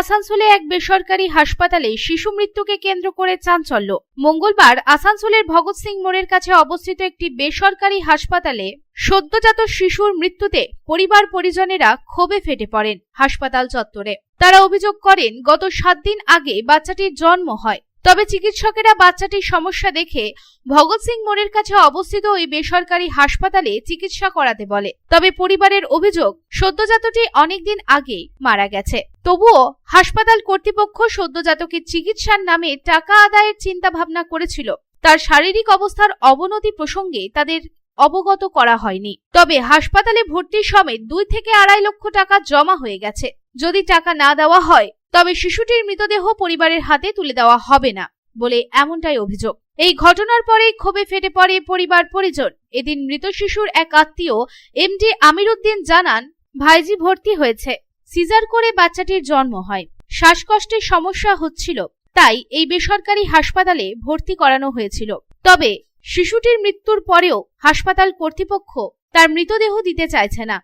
আসানসোলে এক বেসরকারি হাসপাতালে শিশু মৃত্যুকে কেন্দ্র করে চাঞ্চল্য। মঙ্গলবার আসানসোলের ভগৎ সিং মোড়ের কাছে অবস্থিত একটি বেসরকারি হাসপাতালে সদ্যজাত শিশুর মৃত্যুতে পরিবার পরিজনেরা ক্ষোভে ফেটে পড়েন হাসপাতাল চত্বরে। তারা অভিযোগ করেন, গত সাত দিন আগে বাচ্চাটির জন্ম হয়। তবে চিকিৎসকেরা বাচ্চাটির সমস্যা দেখে ভগৎ সিং মোড়ের কাছে অবস্থিত ওই বেসরকারি হাসপাতালে চিকিৎসা করাতে বলে। তবে পরিবারের অভিযোগ, সদ্যজাতটি অনেকদিন আগেই মারা গেছে। তবুও হাসপাতাল কর্তৃপক্ষ সদ্যজাতকে চিকিৎসার নামে টাকা আদায়ের চিন্তা ভাবনা করেছিল। তার শারীরিক অবস্থার অবনতি প্রসঙ্গে তাদের অবগত করা হয়নি। তবে হাসপাতালে ভর্তির সমেত দুই থেকে আড়াই লক্ষ টাকা জমা হয়ে গেছে। যদি টাকা না দেওয়া হয় তবে শিশুটির মৃতদেহ পরিবারের হাতে তুলে দেওয়া হবে না বলে এমনটাই অভিযোগ। এই ঘটনার পরেই ক্ষোভে ফেটে পড়ে পরিবার পরিজন। এদিন মৃত শিশুর এক আত্মীয় এমডি আমিরুদ্দিন জানান, ভাইজি ভর্তি হয়েছে, সিজার করে বাচ্চাটির জন্ম হয়। শ্বাসকষ্টের সমস্যা হচ্ছিল, তাই এই বেসরকারি হাসপাতালে ভর্তি করানো হয়েছিল। তবে শিশুটির মৃত্যুর পরেও হাসপাতাল কর্তৃপক্ষ তার মৃতদেহ দিতে চাইছে না।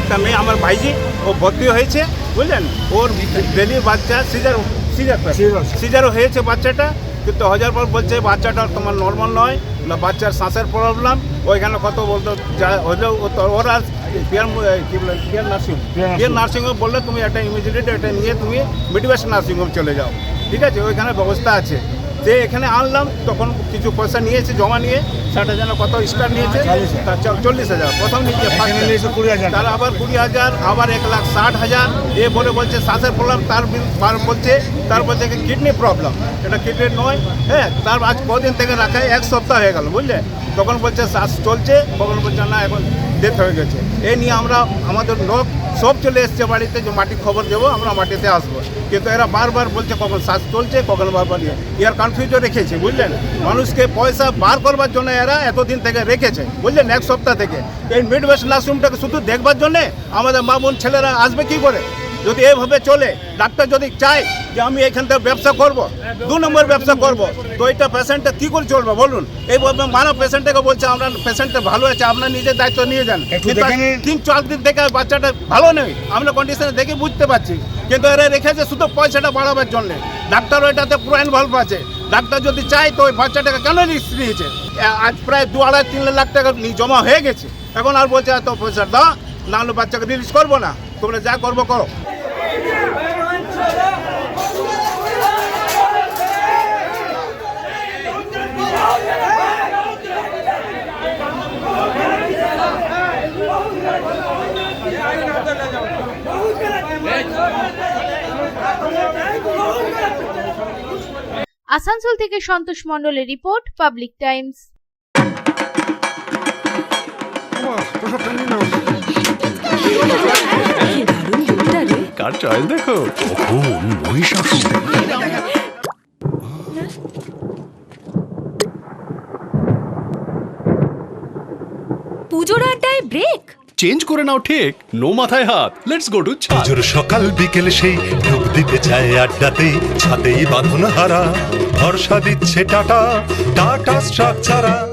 একটা মেয়ে আমার ভাইজি ও ভর্তি হয়েছে বুঝলেন? ওর ডেলি বাচ্চা সিজার সিজার সিজারও হয়েছে বাচ্চাটা কিন্তু হাজার পর বলছে বাচ্চাটা তোমার নর্মাল নয় না বাচ্চার শ্বাসের প্রবলেম ওইখানে কত বলতো যা হলেও ও তো ওরা পিয়ার কি বলে পিয়ার নার্সিং পিয়ার নার্সিংহোম বললে তুমি একটা ইমিডিয়েট এটা নিয়ে তুমি মিডিভেশন নার্সিংহোম চলে যাও। ঠিক আছে? ওইখানে ব্যবস্থা আছে। যে এখানে আনলাম তখন কিছু পয়সা নিয়েছে জমা নিয়ে ষাট হাজার কত স্টার নিয়েছে তার চ- চল্লিশ হাজার। প্রথম নিয়েছে কুড়ি হাজার। তার আবার কুড়ি হাজার আবার এক লাখ ষাট হাজার। এ বলে বলছে শ্বাসের প্রবলেম তার বিল বলছে তার বলছে কিডনি প্রবলেম এটা কিডনি নয় হ্যাঁ তার আজ কদিন থেকে রাখা এক সপ্তাহ হয়ে গেল বুঝলে? তখন বলছে শ্বাস চলছে তখন বলছে না এখন ডেথ হয়ে গেছে। এ নিয়ে আমরা আমাদের লোক সব চলে এসছে বাড়িতে, যে মাটির খবর দেবো, আমরা মাটিতে আসব। কিন্তু এরা বারবার বলছে, কখন শ্বাস চলছে, কখন বারবার ইয়ে। কনফিউজও রেখেছে, বুঝলেন? মানুষকে পয়সা বার করবার জন্য এরা এতদিন থেকে রেখেছে, বুঝলেন? এক সপ্তাহ থেকে। এই মিড ওয়েস্ট নার্সিংটাকে শুধু দেখবার জন্যে আমাদের মা বোন ছেলেরা আসবে কি করে? যদি এভাবে চলে ডাক্তার যদি চায় যে আমি এখান থেকে ব্যবসা করব দু নম্বর ব্যবসা করব তো এটা পেশেন্টটা কী করে চলবে বলুন? এইভাবে মানব পেশেন্টটাকে বলছে আমরা পেশেন্টটা ভালো আছে আপনার নিজের দায়িত্ব নিয়ে যান। তিন চার দিন থেকে বাচ্চাটা ভালো নেই। আমরা কন্ডিশনে দেখে বুঝতে পারছি। কিন্তু এরা রেখেছে শুধু পয়সাটা বাড়াবার জন্যে। ডাক্তারও এটাতে পুরো ইনভলভ আছে। ডাক্তার যদি চায় তো ওই বাচ্চাটাকে কেন রিস্ক নিয়েছে আজ প্রায় দু আড়াই তিন লাখ টাকা জমা হয়ে গেছে। এখন আর বলছে এত পয়সা দাও না হলে বাচ্চাকে রিলিজ করব না। তোমরা যা করব করো। আসানসোল থেকে সন্তোষ মণ্ডলের রিপোর্ট পাবলিক টাইমস। কার চয়েস দেখো? পুজোর আড্ডায় ব্রেক চেঞ্জ করে নাও ঠিক। নো মাথায় হাত। লেটস গো টু পুজোর সকাল বিকেল সেই ডুব দিতে চায় আড্ডাতে, ছাতেই বাঁধন হারা, ভরসা দিচ্ছে টাটা টাটা স্ট্রাকচারা